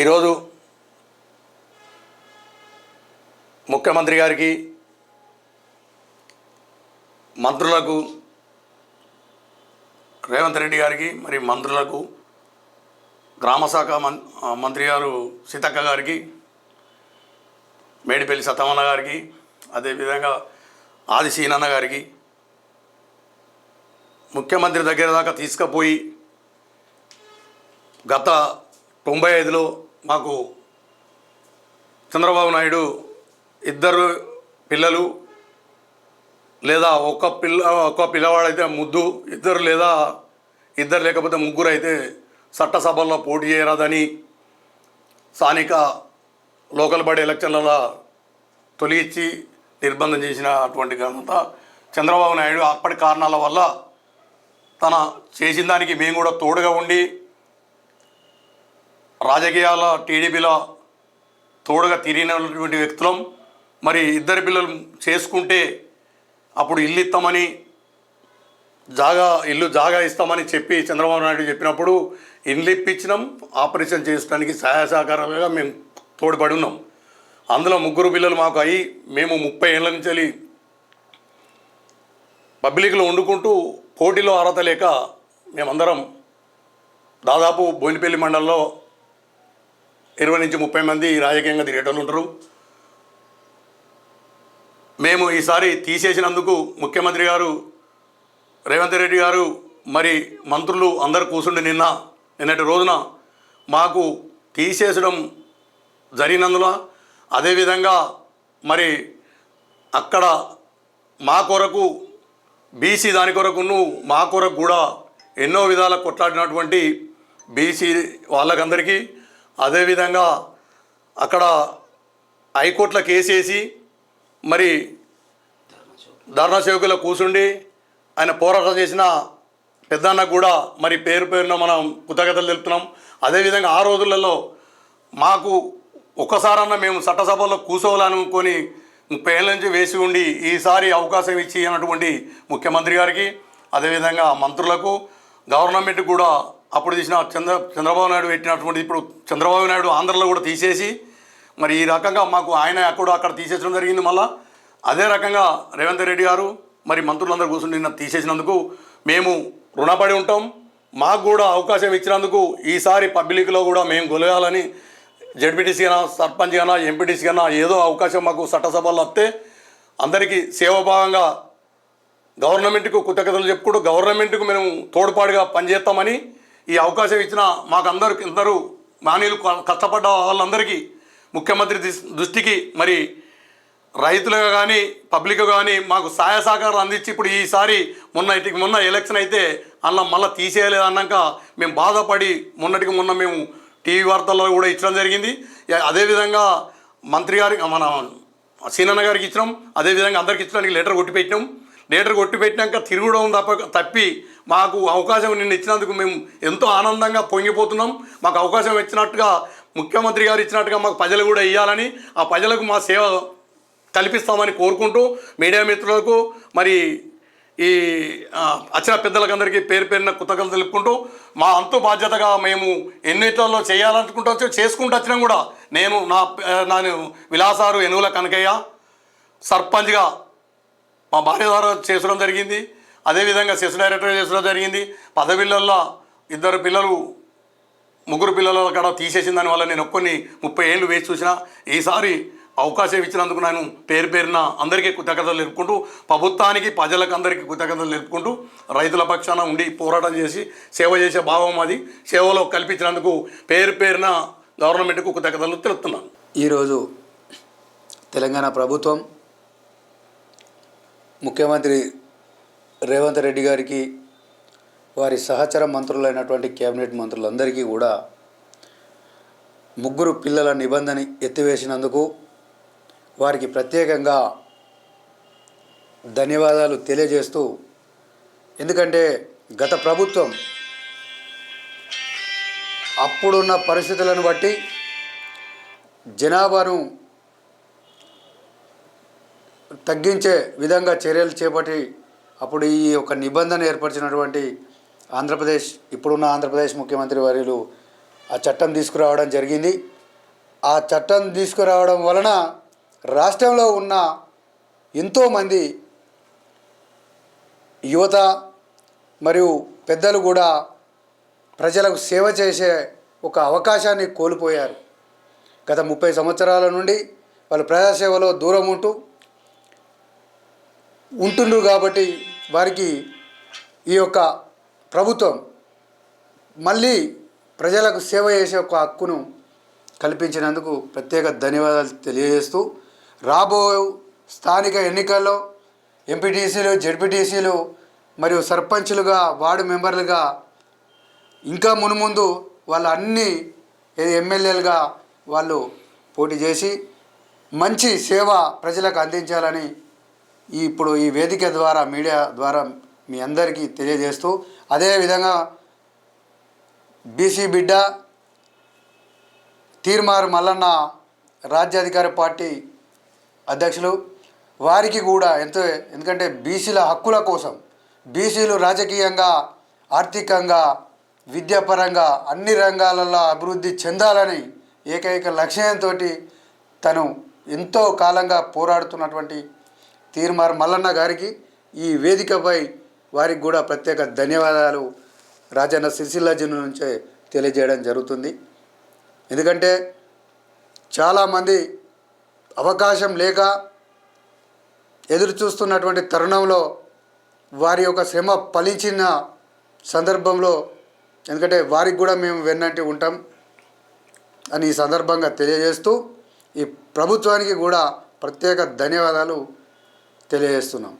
ఈరోజు ముఖ్యమంత్రి గారికి మంత్రులకు రేవంత్ రెడ్డి గారికి మరి మంత్రులకు గ్రామ శాఖ మం మంత్రి గారు సీతక్క గారికి మేడిపల్లి సతమన్న గారికి అదేవిధంగా ఆది సీనన్న గారికి ముఖ్యమంత్రి దగ్గర దాకా తీసుకుపోయి గత తొంభై ఐదులో మాకు చంద్రబాబు నాయుడు ఇద్దరు పిల్లలు లేదా ఒక్క పిల్ల ఒక్క పిల్లవాడైతే ముద్దు ఇద్దరు లేదా ఇద్దరు లేకపోతే ముగ్గురు అయితే చట్టసభల్లో పోటీ చేయరాదని స్థానిక లోకల్ బడి ఎలక్షన్లలో తొలగించి నిర్బంధం చేసినటువంటి ఘనత చంద్రబాబు నాయుడు. అప్పటి కారణాల వల్ల తన చేసిన దానికి మేము కూడా తోడుగా ఉండి రాజకీయాల టీడీపీలో తోడుగా తిరిగినటువంటి వ్యక్తులం. మరి ఇద్దరు పిల్లలు చేసుకుంటే అప్పుడు ఇల్లు ఇస్తామని జాగా ఇల్లు జాగా ఇస్తామని చెప్పి చంద్రబాబు నాయుడు చెప్పినప్పుడు ఇల్లు ఇప్పించినాం ఆపరేషన్ చేయడానికి సహాయ సహకారాలుగా మేము తోడ్పడి ఉన్నాం. అందులో ముగ్గురు పిల్లలు మాకు అయ్యి మేము ముప్పై ఏళ్ళ నుంచి వెళ్ళి పబ్లిక్లో వండుకుంటూ పోటీలో అర్హత లేక మేమందరం దాదాపు బోయినపల్లి మండలంలో ఇరవై నుంచి ముప్పై మంది రాజకీయంగా తిరిగేటోళ్ళు ఉంటారు. మేము ఈసారి తీసేసినందుకు ముఖ్యమంత్రి గారు రేవంత్ రెడ్డి గారు మరి మంత్రులు అందరు కూర్చుండి నిన్న నిన్నటి రోజున మాకు తీసేసడం జరిగినందున అదేవిధంగా మరి అక్కడ మా కొరకు బీసీ దాని కొరకును మా కొరకు కూడా ఎన్నో విధాల కొట్లాడినటువంటి బీసీ వాళ్ళకందరికీ అదేవిధంగా అక్కడ హైకోర్టులో కేసేసి మరి ధర్నా సేవకులో కూర్చుండి ఆయన పోరాటం చేసిన పెద్దన్న కూడా మరి పేరు పేరున మనం కృతజ్ఞతలు తెలుపుతున్నాం. అదేవిధంగా ఆ రోజులలో మాకు ఒక్కసారన్నా మేము చట్టసభలో కూర్చోవాలనుకొని ముప్పై ఏళ్ళ నుంచి వేసి ఉండి ఈసారి అవకాశం ఇచ్చి అన్నటువంటి ముఖ్యమంత్రి గారికి అదేవిధంగా మంత్రులకు గవర్నమెంట్ కూడా అప్పుడు తీసిన చంద్ర చంద్రబాబు నాయుడు పెట్టినటువంటి ఇప్పుడు చంద్రబాబు నాయుడు ఆంధ్రలో కూడా తీసేసి మరి ఈ రకంగా మాకు ఆయన అక్కడ అక్కడ తీసేసడం జరిగింది మళ్ళా. అదే రకంగా రేవంత్ రెడ్డి గారు మరి మంత్రులందరూ కూర్చుని నిన్న తీసేసినందుకు మేము రుణపడి ఉంటాం. మాకు కూడా అవకాశం ఇచ్చినందుకు ఈసారి పబ్లిక్లో కూడా మేము గొలగాలని జడ్పీటీసీ అయినా సర్పంచ్ అయినా ఎంపీటీసీ అయినా ఏదో అవకాశం మాకు చట్టసభల్లో వస్తే అందరికీ సేవాభావంగా గవర్నమెంట్కు కృతజ్ఞతలు చెప్పుకుంటూ గవర్నమెంట్కు మేము తోడ్పాటుగా పనిచేస్తామని ఈ అవకాశం ఇచ్చిన మాకు అందరూ మానీయులు కష్టపడ్డ వాళ్ళందరికీ ముఖ్యమంత్రి దృష్టికి మరి రైతులుగా కానీ పబ్లిక్ కానీ మాకు సహాయ సహకారాలు అందించి ఇప్పుడు ఈసారి మొన్న ఇటుకి మొన్న ఎలక్షన్ అయితే అలా మళ్ళీ తీసేయలేదు అన్నాక మేము బాధపడి మొన్నటికి మొన్న మేము టీవీ వార్తల్లో కూడా ఇచ్చడం జరిగింది. అదేవిధంగా మంత్రి గారికి మన సీనన్న గారికి ఇచ్చినాం. అదేవిధంగా అందరికి ఇచ్చడానికి లెటర్ కొట్టిపెట్టినాం. లెటర్ కొట్టిపెట్టినాక తిరుగుడం తప్ప తప్పి మాకు అవకాశం నిన్న ఇచ్చినందుకు మేము ఎంతో ఆనందంగా పొంగిపోతున్నాం. మాకు అవకాశం ఇచ్చినట్టుగా ముఖ్యమంత్రి గారు ఇచ్చినట్టుగా మాకు ప్రజలు కూడా ఇవ్వాలని ఆ ప్రజలకు మా సేవ కల్పిస్తామని కోరుకుంటూ మీడియా మిత్రులకు మరి ఈ అచ్చిన పెద్దలకందరికీ పేరు పేరున కృతజ్ఞతలు తెలుపుకుంటూ మా అంతు బాధ్యతగా మేము ఎన్నిట్లలో చేయాలనుకుంటూ చేసుకుంటూ వచ్చినా కూడా. నేను నా ఆ, నేను విలాసారు ఎనుగుల కనకయ్య సర్పంచ్గా మా భార్య ద్వారా చేసడం జరిగింది. అదేవిధంగా సెస్ డైరెక్టర్ చేసడం జరిగింది. పదవిళ్ళల్లో ఇద్దరు పిల్లలు ముగ్గురు పిల్లల కడ తీసేసిన దానివల్ల నేను ఒక్కొని ముప్పై ఏళ్ళు వేసి చూసిన. ఈసారి అవకాశం ఇచ్చినందుకు నేను పేరు పేరున అందరికీ కృతజ్ఞతలు తెలుపుకుంటూ ప్రభుత్వానికి ప్రజలకు అందరికీ కృతజ్ఞతలు నేర్పుకుంటూ రైతుల పక్షాన ఉండి పోరాటం చేసి సేవ చేసే భావం అది సేవలో కల్పించినందుకు పేరు పేరున గవర్నమెంట్కు కృతజ్ఞతలు తెలుపుతున్నాను. ఈరోజు తెలంగాణ ప్రభుత్వం ముఖ్యమంత్రి రేవంత్ రెడ్డి గారికి వారి సహచర మంత్రులైనటువంటి కేబినెట్ మంత్రులందరికీ కూడా ముగ్గురు పిల్లల నిబంధన ఎత్తివేసినందుకు వారికి ప్రత్యేకంగా ధన్యవాదాలు తెలియజేస్తూ ఎందుకంటే గత ప్రభుత్వం అప్పుడున్న పరిస్థితులను బట్టి జనాభాను తగ్గించే విధంగా చర్యలు చేపట్టి అప్పుడు ఈ యొక్క నిబంధన ఏర్పరిచినటువంటి ఆంధ్రప్రదేశ్ ఇప్పుడున్న ఆంధ్రప్రదేశ్ ముఖ్యమంత్రి వర్యులు ఆ చట్టం తీసుకురావడం జరిగింది. ఆ చట్టం తీసుకురావడం వలన రాష్ట్రంలో ఉన్న ఎంతోమంది యువత మరియు పెద్దలు కూడా ప్రజలకు సేవ చేసే ఒక అవకాశాన్ని కోల్పోయారు. గత ముప్పై సంవత్సరాల నుండి వాళ్ళు ప్రజాసేవలో దూరం ఉంటూ ఉంటుండ్రు కాబట్టి వారికి ఈ యొక్క ప్రభుత్వం మళ్ళీ ప్రజలకు సేవ చేసే ఒక హక్కును కల్పించినందుకు ప్రత్యేక ధన్యవాదాలు తెలియజేస్తూ రాబో స్థానిక ఎన్నికల్లో ఎంపీటీసీలు జడ్పీటీసీలు మరియు సర్పంచులుగా వార్డు మెంబర్లుగా ఇంకా మునుముందు వాళ్ళు అన్ని ఎమ్మెల్యేలుగా వాళ్ళు పోటీ చేసి మంచి సేవ ప్రజలకు అందించాలని ఈ ఇప్పుడు ఈ వేదిక ద్వారా మీడియా ద్వారా మీ అందరికీ తెలియజేస్తూ అదేవిధంగా బీసీ బిడ్డ తీర్మార్ మల్లన్న రాజ్యాధికార పార్టీ అధ్యక్షులు వారికి కూడా ఎంతో ఎందుకంటే బీసీల హక్కుల కోసం బీసీలు రాజకీయంగా ఆర్థికంగా విద్యాపరంగా అన్ని రంగాలలో అభివృద్ధి చెందాలని ఏకైక లక్ష్యంతో తను ఎంతో కాలంగా పోరాడుతున్నటువంటి తీర్మార్ మల్లన్న గారికి ఈ వేదికపై వారికి కూడా ప్రత్యేక ధన్యవాదాలు. రాజన్న సిరిసిల్ల జిల్లా నుంచే తెలియజేయడం జరుగుతుంది. ఎందుకంటే చాలామంది అవకాశం లేక ఎదురు చూస్తున్నటువంటి తరుణంలో వారి యొక్క శ్రమ ఫలించిన సందర్భంలో ఎందుకంటే వారికి కూడా మేము వెన్నంటి ఉంటాం అని ఈ సందర్భంగా తెలియజేస్తూ ఈ ప్రభుత్వానికి కూడా ప్రత్యేక ధన్యవాదాలు తెలియజేస్తున్నాం.